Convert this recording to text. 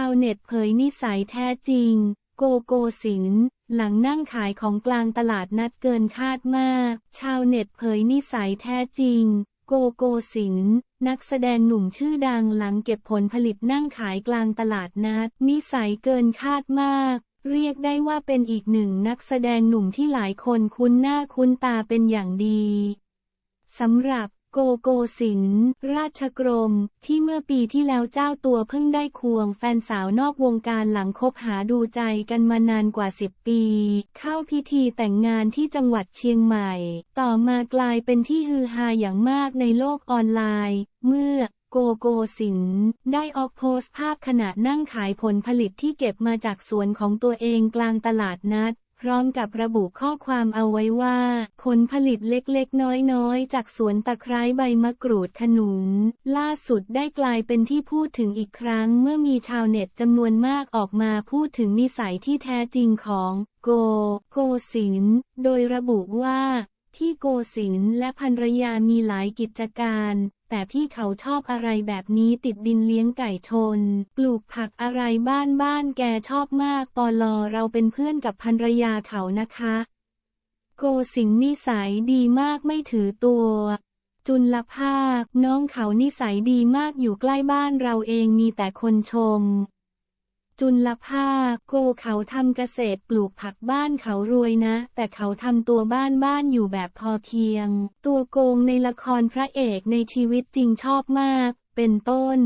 าวเน็ตเผยนิสัยแท้จริง โกโกสิน หลังนั่งขายของกลางตลาดนัดเกินคาดมาก ชาวเน็ตเผยนิสัยแท้จริง โกโกสิน นักแสดงหนุ่มชื่อดังหลังเก็บผลผลิตนั่งขายกลางตลาดนัด นิสัยเกินคาดมาก เรียกได้ว่าเป็นอีกหนึ่งนักแสดงหนุ่มที่หลายคนคุ้นหน้าคุ้นตาเป็นอย่างดีสำหรับ โกโกสินราชกรม ที่เมื่อปีที่แล้วเจ้าตัวเพิ่งได้ควงแฟนสาวนอกวงการหลังคบหาดูใจกันมานานกว่า 10 ปี เข้าพิธีแต่งงานที่จังหวัดเชียงใหม่ ต่อมากลายเป็นที่ฮือฮาอย่างมากในโลกออนไลน์ เมื่อโกโกสินได้ออกโพสต์ภาพขณะนั่งขายผลผลิตที่เก็บมาจากสวนของตัวเองกลางตลาดนัด พร้อมกับระบุข้อความเอาไว้ว่า ผลผลิตเล็กๆ น้อยๆ จากสวนตะไคร้ใบมะกรูดขนุน ล่าสุดได้กลายเป็นที่พูดถึงอีกครั้งเมื่อมีชาวเน็ตจำนวนมากออกมาพูดถึงนิสัยที่แท้จริงของ โก โกสินโดยระบุว่าพี่โกศินและภรรยามีหลายกิจการ แต่พี่เขาชอบอะไรแบบนี้ติดดินเลี้ยงไก่ชน ปลูกผักอะไรบ้านบ้านแกชอบมากปอลอเราเป็นเพื่อนกับภรรยาเขานะคะ โกสิงนิสัยดีมากไม่ถือตัว จุลภาค น้องเขานิสัยดีมากอยู่ใกล้บ้านเราเองมีแต่คนชม จุลภาคโกเขาทำเกษตรปลูกผักบ้านเขารวยนะ แต่เขาทำตัวบ้านบ้านอยู่แบบพอเพียง ตัวโกงในละครพระเอกในชีวิตจริงชอบมาก เป็นต้น